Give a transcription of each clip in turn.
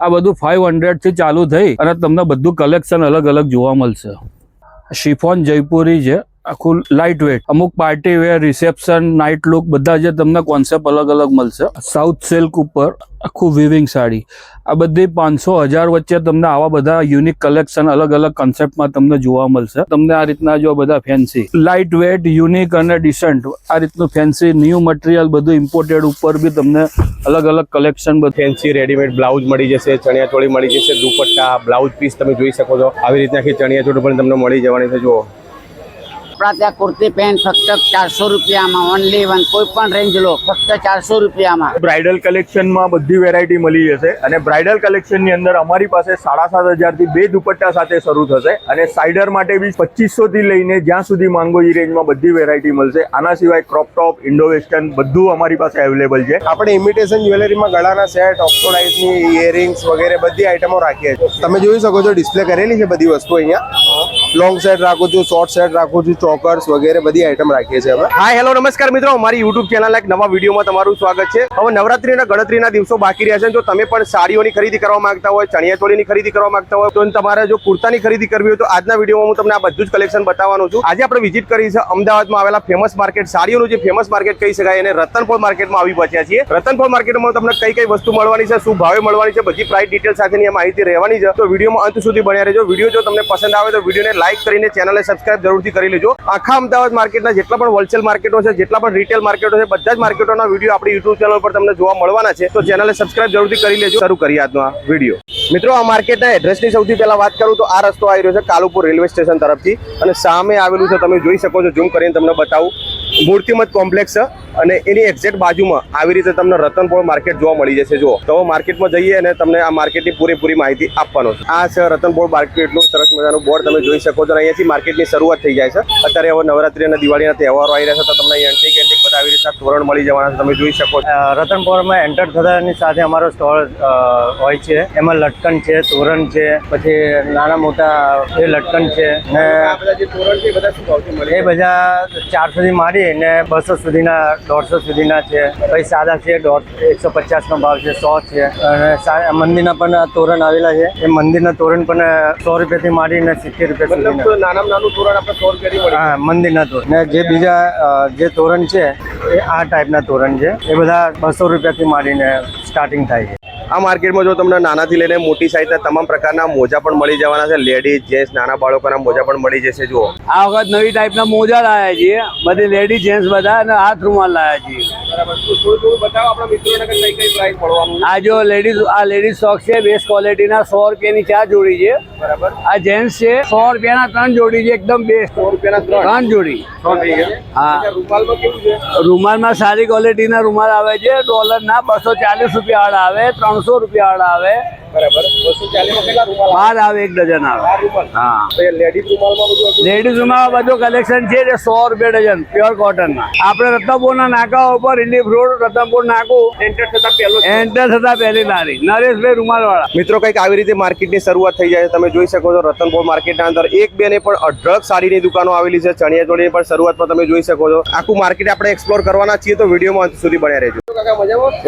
આ બધું ફાઈવ હંડ્રેડથી ચાલુ થઈ અને તમને બધું કલેક્શન અલગ અલગ જોવા મળશે. શિફોન જયપુરી છે. આખું લાઇટ વેટ અમુક party wear reception night look બધા જે તમને કોન્સેપ્ટ અલગ અલગ મળશે. સાઉથ સિલ્ક ઉપર આખું વિવિંગ સાડી. આ બધી પાંચસો હજાર વચ્ચે તમને આવા બધા યુનિક કલેક્શન અલગ અલગ કન્સેપ્ટમાં તમને જોવા મળશે. તમને આ રીતના જો બધા ફેન્સી લાઇટ વેટ યુનિક અને ડિસન્ટ આ રીતનું ફેન્સી ન્યૂ મટીરિયલ બધું ઇમ્પોર્ટેડ ઉપર બી તમને અલગ અલગ કલેક્શન બધું ફેન્સી રેડીમેડ બ્લાઉઝ મળી જશે, ચણિયા ચોળી મળી જશે, દુપટ્ટા બ્લાઉઝ પીસ તમે જોઈ શકો છો. આવી રીતના આખી ચણિયા ચોળી પણ તમને મળી જવાની છે, જુઓ. આપણા ત્યાં કુર્તી પેન્ટ ફક્ત ચારસો રૂપિયામાં ઓનલી વન કોઈ પણ રેન્જ લો ફક્ત ચારસો રૂપિયામાં. બ્રાઇડલ કલેક્શનમાં બધી વેરાયટી મળી જશે અને બ્રાઇડલ કલેક્શનની અંદર અમારી પાસે સાડા સાત હજારથી બે દુપટ્ટા સાથે શરૂ થશે અને સાઇડર માટે બી પચીસો થી લઈને જ્યાં સુધી માંગો એ રેન્જમાં બધી વેરાયટી મળશે. આના સિવાય ક્રોપ ટોપ ઇન્ડો વેસ્ટર્ન બધું અમારી પાસે અવેલેબલ છે. આપણે ઇમિટેશન જ્વેલરીમાં ગળાના સેટ ઓક્સોડાઇઝની ઇયરિંગ્સ વગેરે બધી આઈટમો રાખીએ છીએ. તમે જોઈ શકો છો ડિસ્પ્લે કરેલી છે બધી વસ્તુ અહીંયા. લોંગ સેટ રાખું છું શોર્ટ સેટ રાખું છું ચોકર્સ વગેરે બધી આઈટમ રાખીએ છીએ અમે. હા હેલો નમસ્કાર મિત્રો. અમારી યુટ્યુબ ચેનલ એક નવા વિડીયોમાં તમારું સ્વાગત છે. હવે નવરાત્રીના ગણતરીના દિવસો બાકી રહ્યા છે. જો તમે પણ સાડીઓની ખરીદી કરવા માંગતા હોય, ચણિયાચોળીની ખરીદી કરવા માંગતા હોય, તો તમારે જો કુર્તાની ખરીદી કરવી હોય, તો આજના વિડીયોમાં હું તમને આ બધું જ કલેક્શન બતાવવાનું છું. આજે આપણે વિઝિટ કરી છે અમદાવાદમાં આવેલા ફેમસ માર્કેટ સાડીઓનું જે ફેમસ માર્કેટ કહી શકાય, એને રતનપોળ માર્કેટમાં આવી પહોંચ્યા છીએ. રતનપોળ માર્કેટમાં તમને કઈ કઈ વસ્તુ મળવાની છે, શું ભાવે મળવાની છે, બધી પ્રાઇસ ડિટેલ સાથેની માહિતી રહેવાની છે. તો વિડીયોમાં અંત સુધી બન્યા રહેજો. વીડિયો જો તમને પસંદ આવે તો વિડીયોને લાઇક કરીને ચેનલને સબસ્ક્રાઇબ જરૂરથી કરી લેજો. આખા અમદાવાદ માર્કેટના જેટલા પણ હોલસેલ માર્કેટો છે, જેટલા પણ રિટેલ માર્કેટો છે, બધા જ માર્કેટોના વીડિયો આપણી યુટ્યુબ ચેનલ પર તમને જોવા મળવાના છે. તો ચેનલને સબસ્ક્રાઇબ જરૂરથી કરી લેજો. શરૂ કરીએ આજનો આ વીડિયો મિત્રો, આ માર્કેટના એડ્રેસની સૌથી પહેલા વાત કરું તો આ રસ્તો આવી રહ્યો છે કાલુપુર રેલવે સ્ટેશન તરફથી અને સામે આવેલું છે, તમે જોઈ શકો છો ઝૂમ કરીને તમને બતાવું. મૂર્તિમત કોમ્પ્લેક્સ છે. અને એની એક્ઝેક્ટ બાજુમાં આવી રીતે તમને રતનપોળ માર્કેટ જોવા મળી જશે. જો તો માર્કેટમાં જઈએ અને તમને આ માર્કેટની પૂરેપૂરી માહિતી આપવાનો છે. આ છે રતનપોળ માર્કેટનું સરસ મજાનું બોર્ડ તમે જોઈ શકો છો. અને અહીંયાથી માર્કેટની શરૂઆત થઈ જાય છે. અત્યારે હવે નવરાત્રી અને દિવાળીના તહેવારો આવી રહ્યા છે તો તમને અહીં એન્ટિક એન્ટિક બધા આવી રીતના તોરણ મળી જવાના છે. તમે જોઈ શકો છો. રતનપોળમાં એન્ટર થતાની સાથે અમારો સ્ટોલ હોય છે. એમાં લટકન છે તોરણ છે પછી નાના મોટા એ લટકન છે. ને આ બધા જે તોરણ છે એ બધા શું ભાવથી મળી એ બધા ચારસોથી માંડી ને બસો સુધીના દોઢસો સુધીના છે. પછી સાદા છે દોઢ એકસો પચાસનો ભાવ છે સો છે. અને સા- મંદિરના પણ તોરણ આવેલા છે. એ મંદિરના તોરણ પણ સો રૂપિયાથી માંડીને સિત્તેર રૂપિયા સુધી નાનામાં નાનું તોરણ આપણે સો રૂપિયાથી હા મંદિરના તોરણ. ને જે બીજા જે તોરણ છે એ આ ટાઈપના તોરણ છે. એ બધા બસો રૂપિયાથી માંડીને સ્ટાર્ટિંગ થાય છે. આ માર્કેટમાં જો તમને નાનાથી લઈને મોટી સાઈઝના તમામ પ્રકારના મોજા પણ મળી જવાના છે. લેડીઝ જેન્ટ્સ નાના બાળકોના મોજા પણ મળી જશે જુઓ. આ વખત નવી ટાઈપના મોજા લાયા છીએ. બધી લેડીઝ જેન્ટ્સ બધા અને હાથ રૂમાલ લાયા છીએ. આ જો લેડીઝ આ લેડીઝ સોક્સ છે બેસ્ટ ક્વોલિટીના સો રૂપિયાની ચાર જોડી છે. બરાબર. આ જેન્ટ્સ છે સો રૂપિયાના ત્રણ જોડી છે એકદમ બેસ્ટ સો રૂપિયાના ત્રણ? ત્રણ જોડી. ત્રણ હા. રૂમાલમાં કેવું છે? રૂમાલમાં સારી ક્વોલિટીના રૂમાલ આવે છે. ડોલરના બસો ચાલીસ રૂપિયા વાળા આવે. ત્રણસો રૂપિયા વાળા આવે. બાર આવે એક ડઝન આવે. હા. લેડીઝ રૂમાલમાં બધું હતું? લેડીઝ રૂમાલ બધું કલેક્શન છે જે સો રૂપિયા ડઝન પ્યોર કોટનના આપણે રત્નપુરના નાકા ઉપર રિલીફ રોડ રતનપુર નાકું. એન્ટર થતા પહેલો એન્ટર થતા પહેલી લારી. નરેશભાઈ રૂમાલ વાળા મિત્રો કંઈક આવી રીતે માર્કેટની શરૂઆત થઈ જાય છે. તમે જોઈ શકો છો રતનપુર માર્કેટ ના અંદર એક બે ને પણ અઢળક સાડી ની દુકાનો આવેલી છે. ચણિયા ચોળીની પણ શરૂઆતમાં તમે જોઈ શકો છો. આખું માર્કેટ આપણે એક્સપ્લોર કરવાના છીએ તો વિડીયોમાં અંત સુધી બન્યા રહેજો.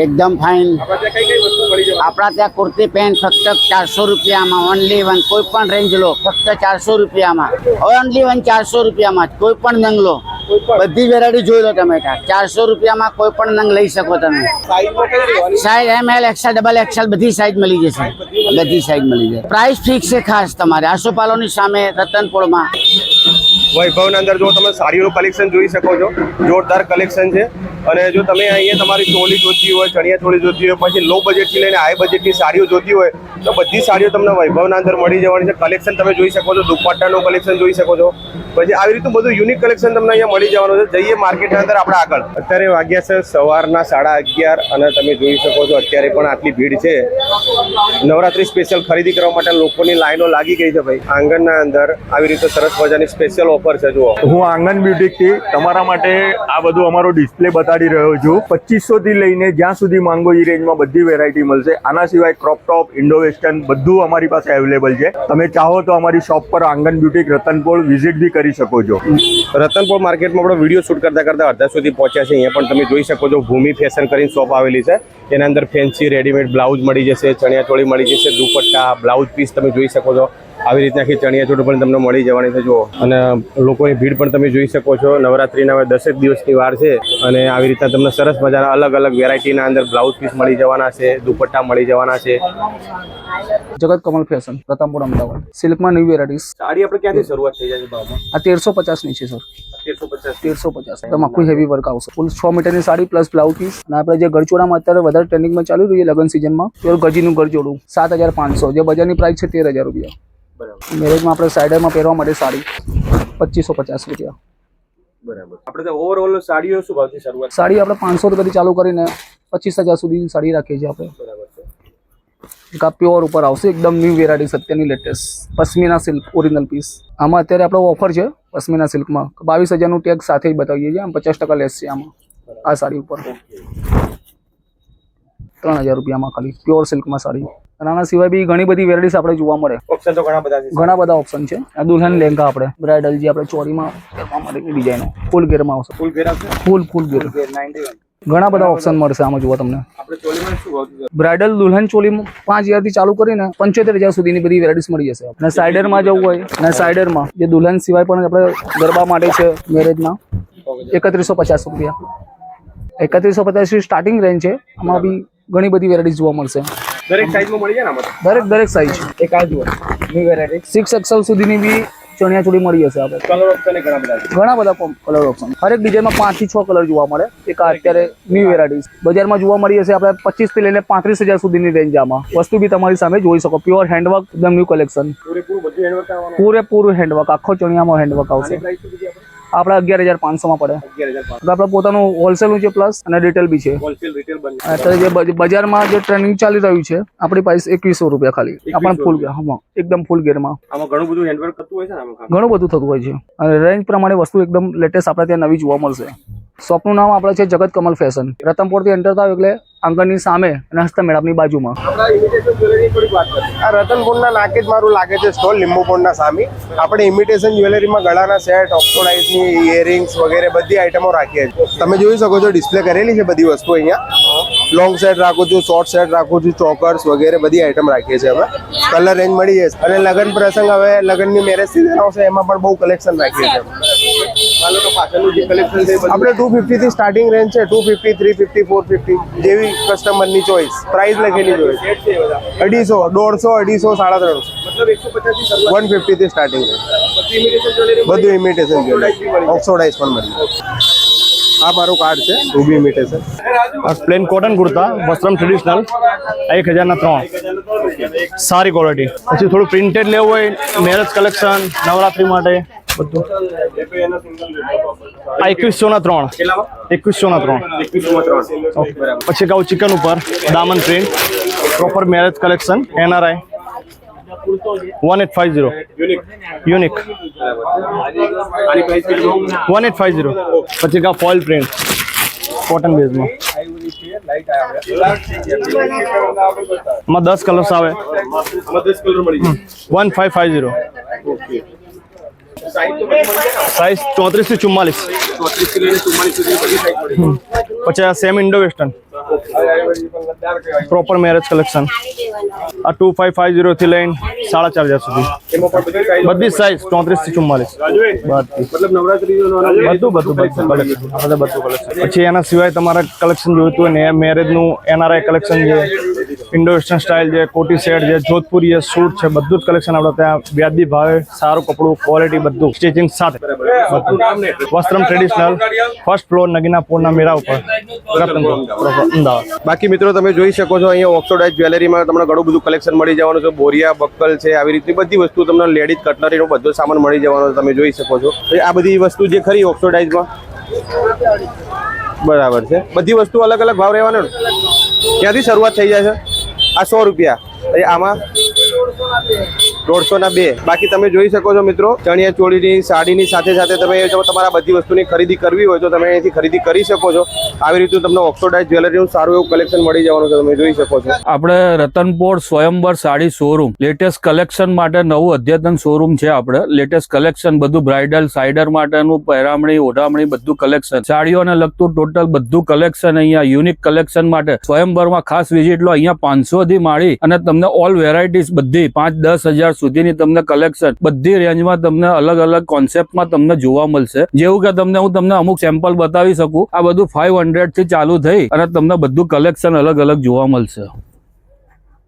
એકદમ ફાઇન આપણે કઈ કઈ વસ્તુ મળી જશે આપણા ત્યાં કુર્તી પેન્ટ ફક્ત ચારસો રૂપિયામાં ઓનલી વન કોઈ પણ રેન્જ લો, ફક્ત ચારસો રૂપિયામાં. ઓનલી વન ચારસો રૂપિયામાં કોઈ પણ નંગ લો બધી વેરાયટી જોઈ લો તમે ત્યાં. ચારસો રૂપિયામાં કોઈ પણ નંગ લઈ શકો તમે. Size M L XL double XL બધી સાઈઝ મળી જશે. બધી સાઈઝ મળી જશે. પ્રાઇસ ફિક્સ છે ખાસ તમારે. આસોપાલોની સામે રતનપુરમાં. વૈભવના અંદર જો તમે સાડીનું કલેક્શન જોઈ શકો છો. જોરદાર કલેક્શન છે. અને જો તમે અહીંયા તમારી ચોલી જોતી હોય ચણિયા ચોળી જોતી હોય પછી લો બજેટથી લઈને હાઈ બજેટની સાડીઓ જોતી હોય તો બધી સાડીઓ તમને વૈભવના અંદર મળી જવાની છે. કલેક્શન તમે જોઈ શકો છો. દુપટ્ટાનું કલેક્શન જોઈ શકો છો. પછી આવી રીતનું બધું યુનિક કલેક્શન તમને અહીંયા મળી જવાનું છે. જઈએ માર્કેટના અંદર આપણે આગળ. અત્યારે વાગ્યા છે સવારના સાડા અગિયાર અને તમે જોઈ શકો છો અત્યારે પણ આટલી ભીડ છે. નવરાત્રી સ્પેશિયલ ખરીદી કરવા માટે લોકોની લાઈનો લાગી ગઈ છે ભાઈ. આંગણના અંદર આવી રીતે સરસ મજાની સ્પેશિયલ ઓફર છે જુઓ. હું આંગણ બ્યુટિકથી તમારા માટે આ બધું અમારો ડિસ્પ્લે બતાડી રહ્યો છું. પચીસો થી લઈને જ્યાં સુધી માંગો એ રેન્જમાં બધી વેરાયટી મળશે. આના સિવાય ક્રોપ ટોપ ઇન્ડો વેસ્ટર્ન બધું અમારી પાસે અવેલેબલ છે. તમે ચાહો તો અમારી શોપ પર આંગણ બ્યુટી રતનપોળ વિઝિટ બી કરી શકો છો. રતનપુર માર્કેટમાં આપણે વીડિયો શૂટ કરતા કરતા અડધા સુધી પહોંચ્યા છે અહીંયા પણ તમે જોઈ શકો છો, ભૂમિ ફેશન કરીને શોપ આવેલી છે. એના અંદર ફેન્સી રેડીમેડ બ્લાઉઝ મળી જશે, ચણિયાચોળી મળી જશે, દુપટ્ટા બ્લાઉઝ પીસ તમે જોઈ શકો છો. આવી રીતના આખી ચણિયા પણ તમને મળી જવાની છે જુઓ. અને લોકોની ભીડ પણ તમે જોઈ શકો છો. નવરાત્રીના હવે દસેક દિવસની વાર છે અને આવી રીતના તમને સરસ મજાના અલગ અલગ વેરાયટીના અંદર બ્લાઉઝ પીસ મળી જવાના છે દુપટ્ટા મળી જવાના છે. જગત કમલ ફેશન પ્રતાપપુર અમદાવાદ. સિલ્કમાં નવી વેરાયટીઝ સાડી આપણે ક્યાંથી શરૂઆત થઈ જાય છે ભાવમાં? આ તેરસો પચાસની છે સર તેરસો પચાસ. તેરસો પચાસ. એકદમ આખું હેવી વર્ક આવશે. ફૂલ છ મીટરની સાડી પ્લસ બ્લાઉઝ પીસ અને આપણે જે ગરચોડામાં અત્યારે વધારે ટ્રેન્ડિંગમાં ચાલી રહ્યું છે લગ્ન સિઝનમાં પ્યોર ગજીનું ગરચોડું સાત હજાર પાંચસો. જે બજારની પ્રાઇસ છે તેર હજાર રૂપિયા. મેરેજમાં આપણે સાઈડરમાં પહેરવા માટે સાડી પચીસો પચાસ રૂપિયા. બરાબર. આપણે તો ઓવરઓલ સાડીઓ શું ભાવથી શરૂઆત સાડી આપણે પાંચસો રૂપિયાથી ચાલુ કરીને પચીસ હજાર સુધી સાડી રાખીએ છીએ આપણે. બરાબર છે. આ પ્યોર ઉપર આવશે એકદમ ન્યૂ વેરાયટી સત્યની latest pashmina silk original piece આમાં અત્યારે આપણો ઓફર છે પશ્મિના સિલ્કમાં બાવીસ હજારનું ટેગ સાથે જ બતાવીએ છીએ આમ પચાસ ટકા લેસ છે આમાં. આ સાડી ઉપર. ત્રણ હજાર રૂપિયામાં ખાલી પ્યોર સિલ્કમાં સાડી. અને આના સિવાય બી ઘણી બધી વેરાયટીસ આપણે જોવા મળે. ઓપ્શન તો ઘણા બધા છે. ઘણા બધા ઓપ્શન છે. આ દુલ્હન લેંગા આપણે બ્રાઇડલ જે આપણે ચોરીમાં કરવા માટે ડિઝાઇનો ફૂલ ગેરમાં આવશે. ફૂલ ઘેર આવશે? ફૂલ ફૂલ ગેર ઘણા બધા ઓપ્શન મળશે આમાં જોવા તમને. બ્રાઇડલ દુલ્હન ચોલી પાંચ હજારથી ચાલુ કરીને પંચોતેર હજાર સુધીની બધી વેરાયટીસ મળી જશે. અને સાઇડરમાં જવું હોય અને સાઇડરમાં જે દુલ્હન સિવાય પણ આપણે ગરબા માટે છે મેરેજમાં એકત્રીસો પચાસ રૂપિયા. એકત્રીસો પચાસથી સ્ટાર્ટિંગ રેન્જ છે. આમાં બી ઘણી બધી વેરાયટીઝ જોવા મળશે. દરેક સાઈઝમાં મળી જાય ને દરેક દરેક સાઇઝ એક આ જુઓ ન્યુ વેરાયટી સિક્સ એક્સલ સુધીની બી ચણિયા ચોળી મળી જશે આપણે. કલર ઓપ્શન ઘણા બધા ઘણા બધા કલર ઓપ્શન હરેક ડિઝાઇનમાં પાંચથી છ કલર જોવા મળે. એક અત્યારે ન્યૂ વેરાયટી બજારમાં જોવા મળી જશે આપણે પચીસથી લઈને પાંત્રીસ હજાર સુધીની રેન્જ આમાં. વસ્તુ બી તમારી સામે જોઈ શકો. પ્યોર હેન્ડવર્ક એકદમ ન્યુ કલેક્શન પૂરેપૂરું હેન્ડવર્ક આખો ચણિયામાં હેન્ડવર્ક આવશે. આપણે અગિયાર હજાર પાંચસોમાં પડે. પાંચસો. તો આપણે પોતાનું હોલસેલનું છે પ્લસ અને રિટેલ બી છે. અત્યારે જે બજારમાં જે ટ્રેનિંગ ચાલી રહ્યું છે આપણી પાસે એકવીસો રૂપિયા ખાલી. આપણે ફૂલ હા એકદમ ફૂલ ગેરમાં ઘણું બધું હેન્ડવર્ક થતું હોય છે ઘણું બધું થતું હોય છે. અને રેન્જ પ્રમાણે વસ્તુ એકદમ લેટેસ્ટ આપણે ત્યાં નવી જોવા મળશે. શોપનું નામ આપણે છે જગત કમલ ફેશન રતનપુરથી એન્ટર થાવ એટલે આંગણની સામે અને હસ્તમેળાપની બાજુમાં. આ રતનપુરના નાકે જ મારું લાગે છે સ્ટોલ લીંબુપોળના સામે. આપણે ઇમિટેશન જ્વેલરીમાં ગળાના સેટ ઓક્સોડાઇઝની ઇયરિંગ્સ વગેરે બધી આઈટમો રાખીએ છીએ. તમે જોઈ શકો છો ડિસ્પ્લે કરેલી છે બધી વસ્તુ અહીંયા. લોંગ સેટ રાખું છું શોર્ટ સેટ રાખું છું, ચોકર્સ વગેરે બધી આઈટમ રાખીએ છીએ અમે. કલર રેન્જ મળી જશે. અને લગ્ન પ્રસંગ હવે લગ્નની મેરેજ સિઝન આવશે, એમાં પણ બહુ કલેક્શન રાખીએ છીએ આપણે ટુ ફિફ્ટીથી સ્ટાર્ટિંગ રેન્જ છે. Two fifty three fifty four fifty જેવી કસ્ટમરની ચોઈસ પ્રાઇસ લખેલી જોઈએ અઢીસો દોઢસો અઢીસો સાડા ત્રણસો. વન ફિફ્ટીથી સ્ટાર્ટિંગ બધું ઇમિટેશન જ્વેલરી ઓક્સોડાઇઝ પણ મળી આ મારું કાર્ડ છે. Ruby imitation plain cotton kurta Vastram traditional એક હજારના ત્રણ. સારી ક્વોલિટી પછી થોડું પ્રિન્ટેડ લેવું હોય મેરેજ કલેક્શન નવરાત્રી માટે. બધું. આ ત્રણ. એકવીસોના ત્રણ. પછી કહું ચિકન ઉપર દામન print. Proper marriage collection NRI one eight five zero unique one eight five zero પછી કહું ફોઇલ પ્રિન્ટ કોટન બેઝમાં એમાં દસ કલર્સ આવે. One five five zero size ચોત્રીસથી ચુમ્માલીસ પછી આ same Indo western. Proper marriage collection આ ટુ ફાઇવ ફાઇવ ઝીરો થી લઈને સાડા ચાર હજાર સુધી. બધી સાઇઝ ચોત્રીસથી ચુમ્માલીસ. બધી. બધું બધું બધું કલેક્શન પછી એના સિવાય તમારે કલેક્શન જોઈતું હોય ને એ મેરેજનું એનઆરઆઈ કલેક્શન છે ઇન્ડો વેસ્ટર્ન સ્ટાઇલ છે કોટી સેટ છે જોધપુરી છે સૂટ છે બધું જ કલેક્શન આપણે ત્યાં. વ્યાજબી ભાવે સારું કપડું ક્વોલિટી બધું. સ્ટિચિંગ સાથે. Vastram traditional first floor Nagina પૂરના મેળા ઉપર. અમદાવાદ. બાકી મિત્રો તમે જોઈ શકો છો, અહીંયા ઓક્સોડાઇઝ જ્વેલરીમાં તમને ઘણું બધું કલેક્શન મળી જવાનું છે. બોરિયા, બક્કલ છે, આવી રીતની બધી વસ્તુ તમને લેડીઝ કટલરીનો બધો સામાન મળી જવાનો તમે જોઈ શકો છો. આ બધી વસ્તુ જે ખરી ઓક્સોડાઇઝમાં બરાબર છે. બધી વસ્તુ અલગ અલગ ભાવ રહેવાનો ક્યાંથી શરૂઆત થઈ જાય છે? આ સો રૂપિયા. આમાં? દોઢસો ના બે. બાકી તમે જોઈ શકો છો મિત્રો, ચણિયા ચોળીની, સાડીની સાથે સાથે તમે જો તમારા બધી વસ્તુની ખરીદી કરવી હોય તો તમે અહીંથી ખરીદી કરી શકો છો. આવી રીતે તમને ઓક્સોડાઇઝ જ્વેલરીનું સારું એવું કલેક્શન મળી જવાનું છે, તમે જોઈ શકો છો. આપણે Ratanpor Swayamvar sari showroom latest collection માટે નવું અદ્યતન શોરૂમ છે આપણે. લેટેસ્ટ કલેક્શન બધું બ્રાઇડલ સાઇડર માટેનું, પહેરામણી, ઓઢામણી બધું કલેક્શન સાડીઓને લગતું ટોટલ બધું કલેક્શન અહીંયા યુનિક કલેક્શન માટે. સ્વયંવરમાં ખાસ વિઝિટ લો, અહીંયા પાંચસો થી માળી અને તમને ઓલ વેરાયટીઝ બધી પાંચ દસ હજાર સુધીની તમને કલેક્શન બધી રેન્જમાં તમને અલગ અલગ કોન્સેપ્ટમાં તમને જોવા મળશે. જેવું કે તમને હું તમને અમુક સેમ્પલ બતાવી શકું, આ બધું ફાઈવથી ચાલુ થઈ અને તમને બધું કલેક્શન અલગ અલગ જોવા મળશે.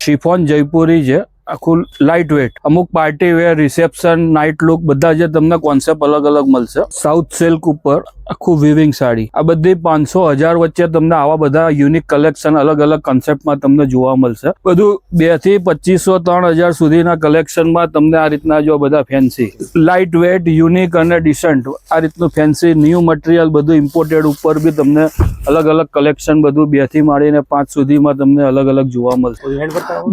શિફોન જયપુરી છે, આખું લાઇટ વેટ અમુક party wear reception night look બધા જે તમને કોન્સેપ્ટ અલગ અલગ મળશે. સાઉથ સિલ્ક ઉપર આખું વિવિંગ સાડી. આ બધી પાંચસો હજાર વચ્ચે તમને આવા બધા યુનિક કલેક્શન અલગ અલગ કન્સેપ્ટમાં તમને જોવા મળશે. બધું બેથી પચીસો ત્રણ હજાર સુધીના કલેક્શનમાં તમને આ રીતના જો બધા ફેન્સી લાઇટ વેટ યુનિક અને ડિસન્ટ આ રીતનું ફેન્સી ન્યૂ મટીરિયલ બધું ઇમ્પોર્ટેડ ઉપર બી તમને અલગ અલગ કલેક્શન બધું બેથી માંડીને પાંચ સુધીમાં તમને અલગ અલગ જોવા મળશે.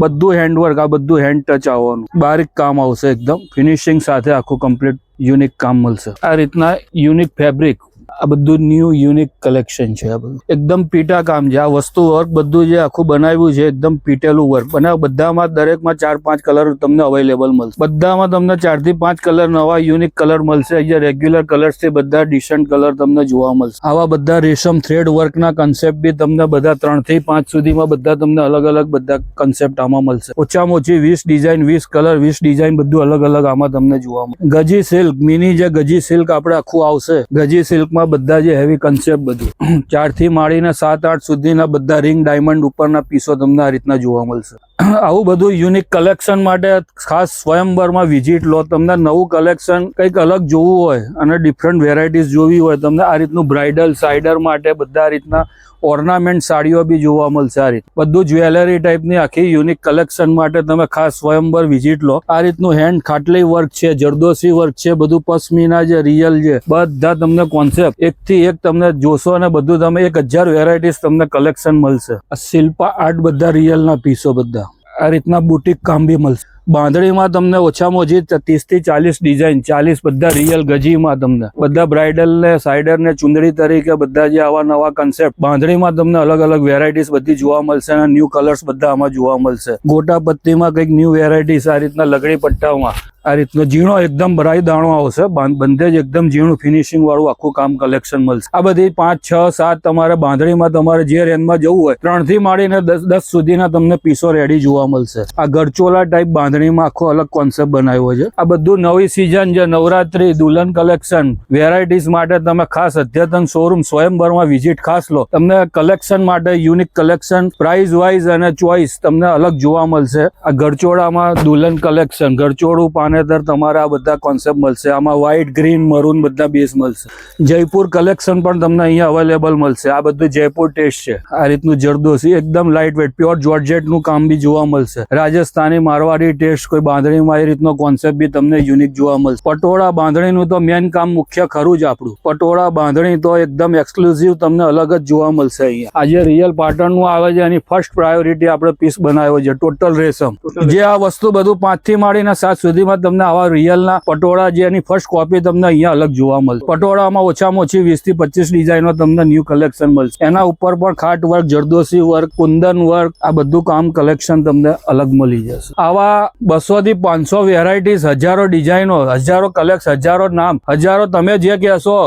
બધું હેન્ડવર્ક આ બધું હેન્ડ ટચ આવવાનું. બારીક કામ આવશે એકદમ. ફિનિશિંગ સાથે આખું કમ્પ્લીટ યુનિક કામ મળશે. આ રીતના યુનિક ફેબ્રિક આ બધું ન્યુ યુનિક કલેક્શન છે આ બધું. એકદમ પીટા કામ છે. આ વસ્તુ વર્ક બધું જે આખું બનાવ્યું છે, એકદમ પીટેલું વર્ક અને બધામાં દરેકમાં ચાર પાંચ કલર તમને અવેલેબલ મળશે. બધામાં તમને ચારથી પાંચ કલર નવા યુનિક કલર મળશે. અહીંયા રેગ્યુલર કલર્સથી બધા ડિસન્ટ કલર તમને જોવા મળશે. આવા બધા રેશમ થ્રેડ વર્કના કન્સેપ્ટ બી તમને બધા ત્રણથી પાંચ સુધીમાં બધા તમને અલગ અલગ બધા કન્સેપ્ટ આમાં મળશે. ઓછામાં ઓછી વીસ ડિઝાઇન વીસ કલર વીસ ડિઝાઇન બધું અલગ અલગ આમાં તમને જોવા મળશે ગજી સિલ્ક મિની જે ગજી સિલ્ક આપણે આખું આવશે, ગજી સિલ્કમાં બધા જે હેવી કન્સેપ્ટ બધું. ચારથી માંડીને સાત આઠ સુધીના બધા રિંગ ડાયમંડ ઉપરના પીસો તમને આ રીતના જોવા મળશે. આવું બધું યુનિક કલેક્શન માટે ખાસ સ્વયંવરમાં વિઝિટ લો. તમને નવું કલેક્શન કંઈક અલગ જોવું હોય અને ડિફરન્ટ વેરાયટીઝ જોવી હોય, તમને આ રીતનું બ્રાઇડલ સાઇડર માટે બધા રીતના ઓર્નામેન્ટ સાડીઓ બી જોવા મળશે આ રીત. બધું જ્વેલરી ટાઈપની આખી યુનિક કલેક્શન માટે તમે ખાસ સ્વયંવર વિઝિટ લો. આ રીતનું હેન્ડ ખાટલી વર્ક છે, જરદોશી વર્ક છે, બધું પશ્મીના છે રિયલ છે બધા તમને કોન્સેપ્ટ એક થી એક તમને જોશો અને બધું તમે એક હજાર વેરાયટીઝ તમને કલેક્શન મળશે. આ શિલ્પા આર્ટ બધા રિયલના પીસો બધા. આ રીતના બુટીક કામ બી મળશે. બાંધણીમાં તમને ઓછામાં ઓછી ત્રીસથી ચાલીસ ડિઝાઇન, ચાલીસ બધા રિયલ ગજીમાં તમને. બધા બ્રાઇડલ ને સાઇડર ને ચુંદડી તરીકે બધા જે આવા નવા કન્સેપ્ટ બાંધણીમાં તમને અલગ અલગ વેરાયટીઝ બધી જોવા મળશે અને ન્યૂ કલર્સ બધા આમાં જોવા મળશે. ગોટા પત્તીમાં કંઈક ન્યૂ વેરાયટીઝ આ રીતના લગડી પટ્ટામાં આ રીતનો ઝીણો એકદમ ભરાઈ દાણો આવશે. બંધે જ એકદમ ઝીણું ફિનિશિંગ વાળું આખું કામ કલેક્શન મળશે. આ બધી પાંચ, છ, સાત તમારે બાંધણીમાં તમારે જે રેન્જમાં જવું હોય ત્રણથી માંડીને દસ દસ સુધીના તમને પીસો રેડી જોવા મળશે. આ ગરચોલા ટાઈપ બાંધણીમાં આખો અલગ કોન્સેપ્ટ બનાવ્યો છે. આ બધું નવી સિઝન છે, નવરાત્રી, દુલ્હન કલેક્શન વેરાયટીઝ માટે તમે ખાસ અદ્યતન શોરૂમ સ્વયંભરમાં વિઝિટ ખાસ લો. તમને કલેક્શન માટે યુનિક કલેક્શન પ્રાઇસ વાઇઝ અને ચોઇસ તમને અલગ જોવા મળશે. આ ગરચોળામાં દુલ્હન કલેક્શન ગરચોળું પાનેતર તમારે આ બધા કોન્સેપ્ટ મળશે. આમાં વ્હાઇટ ગ્રીન મરૂન બધા બેઝ મળશે. જયપુર કલેક્શન પણ તમને અહીંયા અવેલેબલ મળશે. આ બધું જયપુર ટેસ્ટ છે. આ રીતનું જરદોશી એકદમ લાઇટ વેટ પ્યોર જોર્જેટનું કામ બી જોવા મળશે. રાજસ્થાની મારવાડી ટેસ્ટ કોઈ બાંધણીમાં એ રીતનો કોન્સેપ્ટ બી તમને યુનિક જોવા મળશે. પટોળા બાંધણીનું તો મેન કામ મુખ્ય ખરું જ આપણું. પટોળા બાંધણી તો એકદમ એક્સક્લુઝિવ તમને અલગ જ જોવા મળશે અહીંયા. આ જે રિયલ પાટણનું આવે છે. એની ફર્સ્ટ પ્રાયોરિટી આપણે પીસ બનાવ્યો છે ટોટલ રેશમ. જે આ વસ્તુ બધું પાંચથી માંડીને સાત સુધીમાં તમને આવા રિયલના પટોળા જે એની ફર્સ્ટ કોપી તમને અહીંયા અલગ જોવા મળશે. પટોળામાં ઓછામાં ઓછી વીસથી પચીસ ડિઝાઇનો તમને ન્યૂ કલેક્શન મળશે. એના ઉપર પણ ખાટ work zardozi work kundan work આ બધું કામ કલેક્શન તમને અલગ મળી જશે. આવા બસો થી પાંચસો વેરાયટીઝ હજારો ડિઝાઇનો હજારો કલેક્શન હજારો નામ, હજારો તમે જે કહેશો,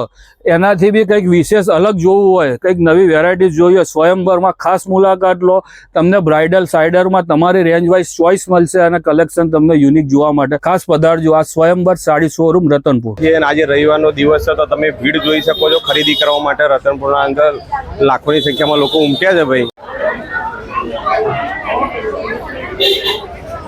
એનાથી બી કંઈક વિશેષ અલગ જોવું હોય, કંઈક નવી વેરાયટીઝ જોવી હોય સ્વયંવરમાં ખાસ મુલાકાત લો, તમને બ્રાઇડલ સાઇડરમાં તમારી રેન્જ વાઇઝ ચોઇસ મળશે અને કલેક્શન તમને યુનિક જોવા માટે. ખાસ પધારજો. આ સ્વયંવર સાડી શોરૂમ રતનપુર. આજે રવિવારનો દિવસ છે તો તમે ભીડ જોઈ શકો છો ખરીદી કરવા માટે રતનપુરના અંદર. લાખોની સંખ્યામાં લોકો ઉમટ્યા છે ભાઈ.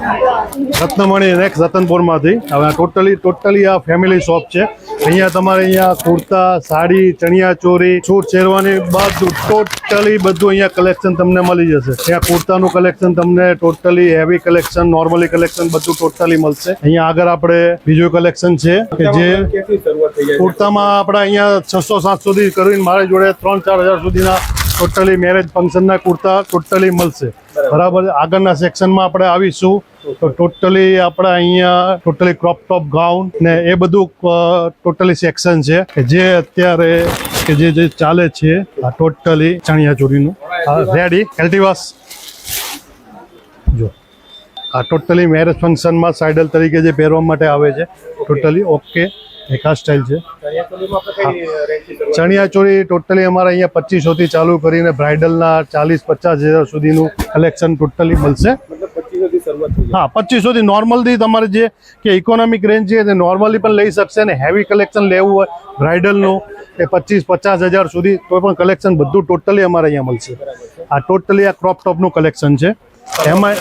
રત્નમણી નેક્સ રતનપુરમાંથી હવે ટોટલી ટોટલી આ ફેમિલી શોપ છે. અહીંયા તમારે અહીંયા કુર્તા સાડી ચણિયા ચોરી છૂટ શેરવાની બધું ટોટલી બધું અહીંયા કલેક્શન તમને મળી જશે. અહીંયા કુર્તાનું કલેક્શન તમને totally heavy collection normally collection બધું ટોટલી મળશે. અહીંયા આગળ આપણે બીજું કલેક્શન છે કે જે કુર્તામાં આપણે અહીંયા છસો સાત સુધી કરીને મારી જોડે ત્રણ ચાર હજાર સુધીના ટોટલી મેરેજ ફંક્શનના કુર્તા ટોટલી મળશે. બરાબર. આગળના સેક્શનમાં આપણે આવીશું. તો ટોટલી આપણા અહીંયા ટોટલી ક્રોપ ટોપ ગાઉન ને એ બધું ટોટલી સેક્શન છે કે જે અત્યારે કે જે જે ચાલે છે આ ટોટલી ચણિયા ચોરીનું. રેડી એલ્ટિવાસ જો. આ ટોટલી મેરેજ ફંક્શનમાં સાઇડલ તરીકે જે પહેરવા માટે આવે છે ટોટલી ઓકે એક આ સ્ટાઇલ છે. ચણિયા ચોળી ટોટલી અમારે અહીંયા પચીસોથી ચાલુ કરીને બ્રાઇડલના ચાલીસ પચાસ હજાર સુધીનું કલેક્શન ટોટલી મળશે. હા પચીસોથી નોર્મલથી તમારે જે કે ઇકોનોમિક રેન્જ છે તે નોર્મલી પણ લઈ શકશે અને હેવી કલેક્શન લેવું હોય બ્રાઇડલનું એ પચીસ પચાસ હજાર સુધી કોઈ પણ કલેક્શન બધું ટોટલી અમારે અહીંયા મળશે. આ ટોટલી આ ક્રોપ ટોપનું કલેક્શન છે. એમાં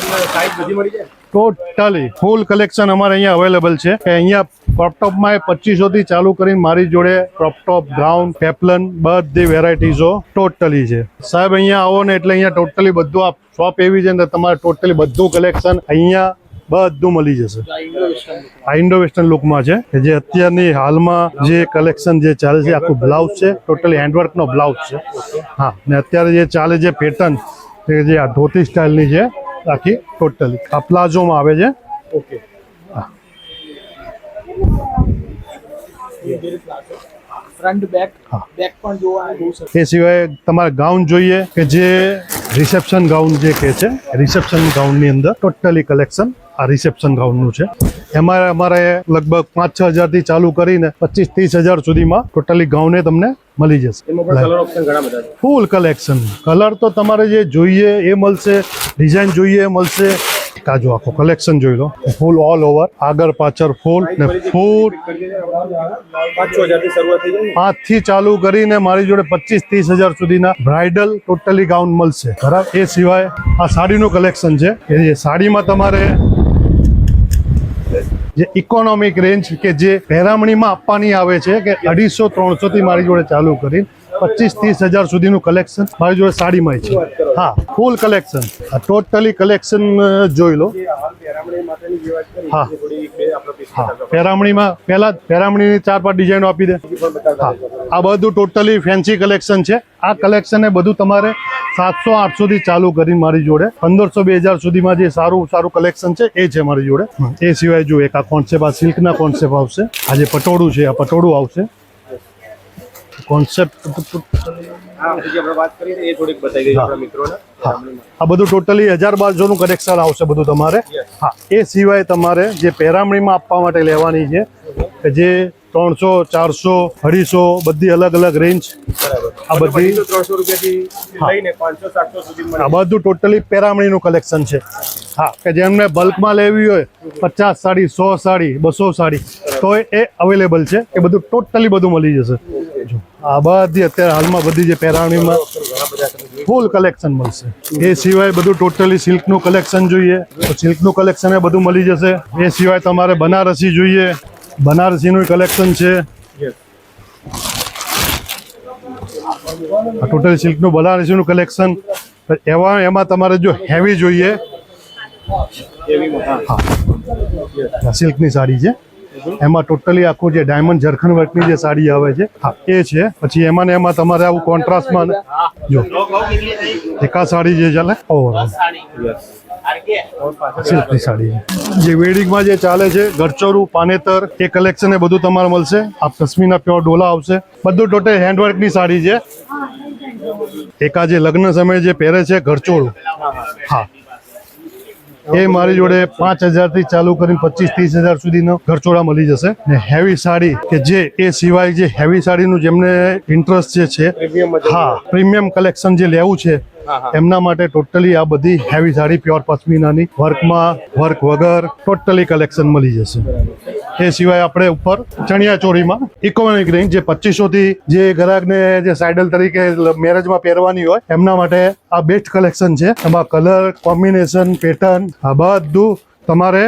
ટોટલી ફૂલ કલેક્શન અમારે અહીંયા અવેલેબલ છે. કે અહીંયા ક્રોપ ટોપમાં પચીસોથી ચાલુ કરીને મારી જોડે ક્રોપટોપ ટોપ ગાઉન પેપલન બધી વેરાયટીઝો ટોટલી છે. સાહેબ, અહીંયા આવો ને એટલે અહીંયા ટોટલી બધું આ શોપ એવી છે ને તમારે ટોટલી બધું કલેક્શન અહીંયા બધું મળી જશે. આ ઇન્ડો વેસ્ટર્ન લુકમાં છે જે અત્યારની હાલમાં જે કલેક્શન જે ચાલે છે, આખું બ્લાઉઝ છે ટોટલી હેન્ડવર્કનો બ્લાઉઝ છે. હા, ને અત્યારે જે ચાલે છે પેટર્ન જે આ ધોતી સ્ટાઇલની છે, આખી ટોટલી આ પ્લાઝોમાં આવે છે. ફ્રન્ટ બેક બેક પણ જોવા બહુ સરસ એ સિવાય તમારે ગાઉન જોઈએ કે જે રિસેપ્શન ગાઉન જે કહે છે રિસેપ્શન ગાઉનની અંદર ટોટલી કલેક્શન આ રિસેપ્શન ગાઉનનું છે. એમાં અમારે લગભગ પાંચ છ હજારથી ચાલુ કરીને પચીસ ત્રીસ હજાર સુધીમાં ટોટલી ગાઉને તમને મળી જશે. ફૂલ કલેક્શન કલર તો તમારે જે જોઈએ એ મળશે ડિઝાઇન જોઈએ એ મળશે કાજો આખો કલેક્શન જોઈ લો. ફૂલ ઓલ ઓવર આગળ પાછળ ફૂલ ને ફૂલ પાંચથી ચાલુ કરીને મારી જોડે પચીસ ત્રીસ હજાર સુધીના બ્રાઇડલ ટોટલી ગાઉન મળશે. બરાબર? એ સિવાય આ સાડીનું કલેક્શન છે. એ સાડીમાં તમારે જે ઇકોનોમિક રેન્જ કે જે પહેરામણીમાં આપવાની આવે છે કે અઢીસો ત્રણસોથી મારી જોડે ચાલુ કરી પચીસ ત્રીસ હજાર સુધીનું કલેક્શન મારી જોડે સાડીમાં છે. હા ફૂલ કલેક્શન ટોટલી કલેક્શન જોઈ લો. હા. હા. પેરામણીમાં, પહેલા જ પહેરામણીની ચાર પાંચ ડિઝાઇનો આપી દે. હા. આ બધું ટોટલી ફેન્સી કલેક્શન છે. આ કલેક્શન બધું તમારે સાતસો આઠસો થી ચાલુ કરીને મારી જોડે પંદરસો બે હજાર સુધીમાં જે સારું સારું કલેક્શન છે, એ છે મારી જોડે. એ સિવાય જો એક આ કોન્સેપ્ટ આ સિલ્કના કોન્સેપ્ટ આવશે. આ જે પટોળું છે, આ પટોળું આવશે. કોન્સેપ્ટ હા આ બધું ટોટલી હજાર બારસોનું કનેક્શન આવશે બધું તમારે. હા. એ સિવાય તમારે જે પેરામણીમાં આપવા માટે લેવાની છે કે જે ત્રણસો ચારસો અઢીસો બધી અલગ અલગ રેન્જ આ બધી આ બધું ટોટલી પહેરામણીનું કલેક્શન છે. હા કે જેમને બલ્કમાં લેવી હોય પચાસ સાડી સો સાડી બસો સાડી તો એ અવેલેબલ છે. એ બધું ટોટલી બધું મળી જશે. આ બધી અત્યારે હાલમાં બધી જે પહેરાવણીમાં ફૂલ કલેક્શન મળશે. એ સિવાય બધું ટોટલી સિલ્કનું કલેક્શન જોઈએ. તો સિલ્કનું કલેક્શન એ બધું મળી જશે. એ સિવાય તમારે બનારસી જોઈએ. બનારસીનું કલેક્શન છે. આ ટોટલ સિલ્કનું બનારસીનું કલેક્શન. એવા એમાં તમારે જો હેવી જોઈએ. હા. સિલ્કની સાડી છે. એમાં ટોટલી આખું જે ડાયમંડ ઝરખંડ વર્કની જે સાડી આવે છે એ છે. પછી એમાં ને એમાં તમારે આવું કોન્ટ્રાસ્ટમાં જો. એકા સાડી જે ચાલે. ઓવરઓલ સાડી જે વેડિંગમાં જે ચાલે છે, ગરચોરું, પાનેતર, એ કલેક્શન એ બધું તમારે મળશે. આ કશ્મીરના પ્યોર ડોલા આવશે. બધું ટોટલ હેન્ડવર્કની સાડી છે. એકા જે લગ્ન સમયે જે પહેરે છે ગરચોળું હા. એ મારી જોડે પાંચ હજારથી ચાલુ કરીને પચીસ, ત્રીસ હજાર સુધીનો ઘરચોળા મળી જશે. ને હેવી સાડી કે જે એ સિવાય જે હેવી સાડીનું જેમને ઇન્ટરેસ્ટ જે છે, હા પ્રીમિયમ કલેક્શન જે લેવું છે એમના માટે ટોટલી આ બધી હેવી સાડી પ્યોર પશ્મિનાની, વર્કમાં વર્ક વગર ટોટલી કલેક્શન મળી જશે. એ સિવાય આપણે ઉપર ચણિયા ચોરીમાં ઇકોનોમિક રેન્જ જે પચીસો થી જે ગ્રાહકને જે સાઇડલ તરીકે મેરેજમાં પહેરવાની હોય, એમના માટે આ બેસ્ટ કલેક્શન છે. એમાં કલર કોમ્બિનેશન પેટર્ન આ બધું તમારે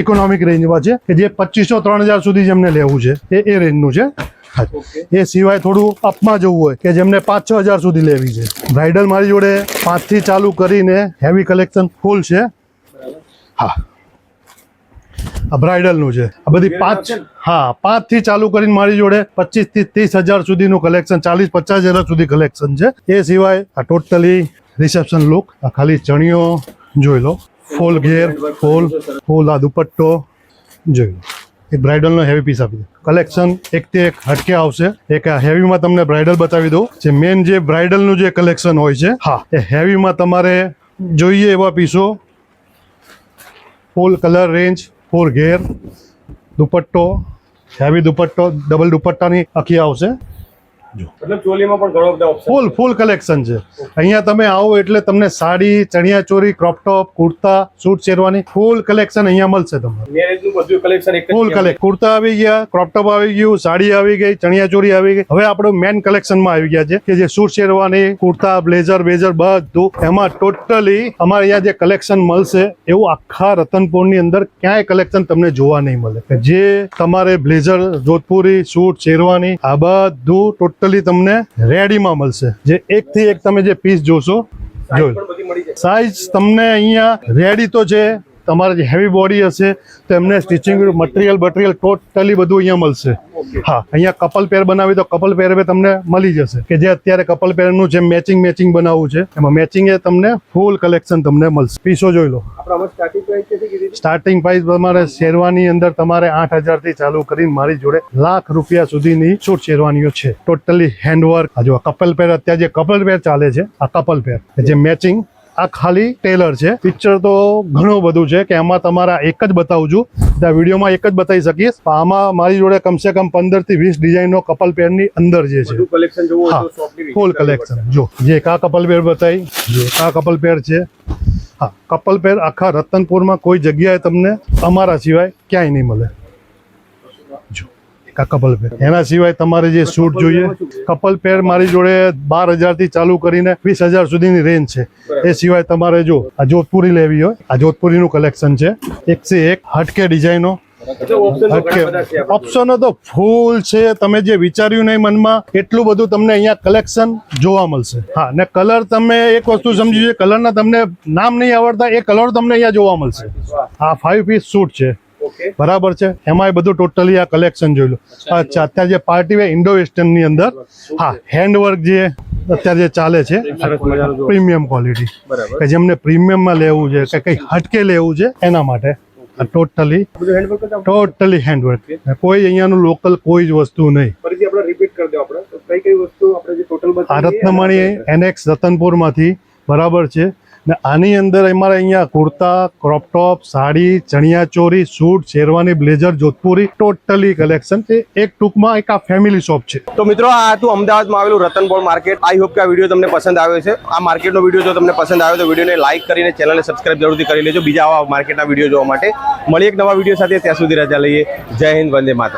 ઇકોનોમિક રેન્જમાં છે, કે જે પચીસો, ત્રણ હજાર સુધી જેમને લેવું છે. એ એ રેન્જનું છે. એ સિવાય થોડું અપમાં જવું હોય કે જેમને પાંચ છ હજાર સુધી લેવી છે. બ્રાઇડલ મારી જોડે પાંચથી ચાલુ કરીને હેવી કલેક્શન ફૂલ છે. હા. આ બ્રાઇડલનું છે. આ બધી પાંચ હા પાંચથી ચાલુ કરીને મારી જોડે પચીસથી ત્રીસ હજાર સુધીનું કલેક્શન ચાલીસ પચાસ હજાર સુધી કલેક્શન છે. એ સિવાય આ ટોટલી રિસેપ્શન લુક આ ખાલી ચણિયો જોઈ લો. ફૂલ ઘેર ફૂલ ફૂલ આ દુપટ્ટો જોઈ લો. એક બ્રાઇડલનો હેવી પીસ આપી દો. કલેક્શન તે એક હટકે આવશે. એક હેવીમાં તમને બ્રાઇડલ બતાવી દઉં. જે મેન જે બ્રાઇડલનું જે કલેક્શન હોય છે, હા, એ હેવીમાં તમારે જોઈએ એવા પીસો. ફૂલ કલર રેન્જ ફૂલ ઘેર દુપટ્ટો હેવી દુપટ્ટો ડબલ દુપટ્ટાની આખી આવશે. મતલબ ચોલીમાં પણ ઘણો બધા ફૂલ ફૂલ કલેક્શન છે. અહીંયા તમે આવો એટલે તમને sari chaniya choli crop kurta suit sherwani full collection અહીંયા મળશે તમને. કલેક્શન ફૂલ કલેક્ટ કુર્તા આવી ગયા ક્રોપટોપ આવી ગયું સાડી આવી ગઈ ચણિયા ચોરી આવી ગઈ. હવે આપણું મેન કલેક્શનમાં આવી ગયા છે કે જે suit sherwani kurta blazer blazer બધું. એમાં ટોટલી અમારે અહીંયા જે કલેક્શન મળશે એવું આખા રતનપુરની અંદર ક્યાંય કલેક્શન તમને જોવા નહીં મળે. કે જે તમારે બ્લેઝર જોધપુરી સૂટ શેરવાની આ બધું ટોટલી તમને રેડીમાં મળશે. જે એકથી એક તમે જે પીસ જોશો જોઈ. સાઈઝ તમને અહીંયા રેડી તો છે. તમારે જે હેવી બોડી હશે તો એમને સ્ટિચિંગ મટીરિયલ બટીરિયલ ટોટલી બધું અહીંયા મળશે. હા અહીંયા કપલ પેર બનાવી તો કપલ પેર તમને મળી જશે. કે જે અત્યારે કપલ પેરનું જે મેચિંગ મેચિંગ બનાવવું છે એમાં મેચિંગ એ તમને ફૂલ કલેક્શન તમને મળશે. પીસો જોઈ લો. સ્ટાર્ટિંગ પ્રાઇસ તમારે શેરવાની અંદર તમારે આઠ હજારથી ચાલુ કરીને મારી જોડે લાખ રૂપિયા સુધીની છૂટ શેરવાનીઓ છે. ટોટલી હેન્ડવર્ક આ જો કપલ પેર અત્યારે જે કપલ પેર ચાલે છે આ કપલ પેર જે મેચિંગ આ ખાલી ટેલર છે. પિક્ચર તો ઘણું બધું છે કે એમાં તમારા એક જ બતાવું છું ત્યાં વિડીયોમાં એક જ બતાવી શકીશ આમાં મારી જોડે કમસે કમ પંદરથી વીસ ડિઝાઇનો કપલ પેરની અંદર જે છે. હા ફૂલ કલેક્શન જો જે એક આ કપલ પેર બતાવી જો કા આ કપલ પેર છે. હા કપલ પેર આખા રતનપુરમાં કોઈ જગ્યાએ તમને અમારા સિવાય ક્યાંય નહીં મળે. એક કપલ પેર એના સિવાય તમારે જે સૂટ જોઈએ કપલ પેર મારી જોડે બાર હજારથી ચાલુ કરીને વીસ હજાર સુધીની રેન્જ છે. એ સિવાય તમારે જો આ જોધપુરી લેવી હોય આ જોધપુરીનું કલેક્શન છે. એક એક હટકે ડિઝાઇનો. ઓપ્શન તો ફૂલ છે તમે જે વિચાર્યું નહીં મનમાં એટલું બધું તમને અહીંયા કલેક્શન જોવા મળશે. હા ને કલર તમે એક વસ્તુ સમજી છે કલરના તમને નામ નહીં આવડતા એ કલર તમને અહીંયા જોવા મળશે. આ ફાઈવ પીસ સૂટ છે. બરાબર છે. એમાં બધું ટોટલી આ કલેક્શન જોઈ લો. અચ્છા અત્યારે જે પાર્ટી વેર ઇન્ડો વેસ્ટર્નની અંદર હા હેન્ડવર્ક જે અત્યારે જે ચાલે છે. પ્રીમિયમ ક્વોલિટી કે જેમને પ્રીમિયમમાં લેવું છે કે કંઈ હટકે લેવું છે એના માટે. ટોટલી ટોટલી હેન્ડવર્ક કોઈ અહીંયાનું લોકલ કોઈ જ વસ્તુ નહીં. આ રત્નમણી એનેક્સ રતનપુરમાંથી બરાબર છે. ને આની અંદર અમારે અહીંયા kurta crop top sari, chaniya choli, suit, sherwani blazer, Jodhpuri, totally collection છે એક ટૂંકમાં એક આ ફેમિલી શોપ છે. તો મિત્રો, આ હતું અમદાવાદમાં આવેલું રતનપોળ માર્કેટ. આઈ હોપ કે આ વીડિયો તમને પસંદ આવ્યો છે. આ માર્કેટનો વીડિયો જો તમને પસંદ આવ્યો તો વિડીયોને લાઇક કરીને ચેનલને સબસ્ક્રાઇબ જરૂરથી કરી લેજો. બીજા આવા માર્કેટના વીડિયો જોવા માટે. મળી એક નવા વીડિયો સાથે. ત્યાં સુધી રજા લઈએ. જય હિન્દ, વંદે માતરમ.